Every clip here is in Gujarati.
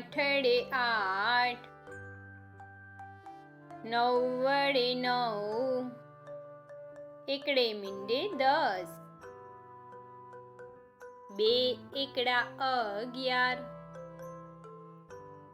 આઠડે આઠ. નવ્વડે નવ. એકડે મીંડે દસ. બે એકડા અગિયાર.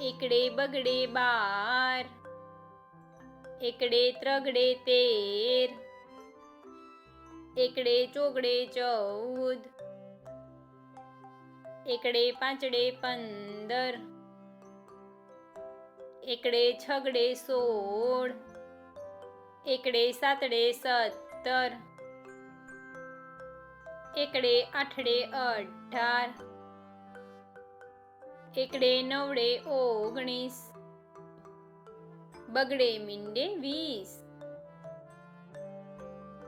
એકડે બગડે બાર. એકડે ત્રગડે તેર. એકડે ચોગડે ચૌદ. એકડે પાંચડે પંદર. એકડે છગડે સોળ એકડે સાતડે સત્તર એકડે આઠડે અઢાર એકડે નવડે ઓગણીસ બગડે મીંડે વીસ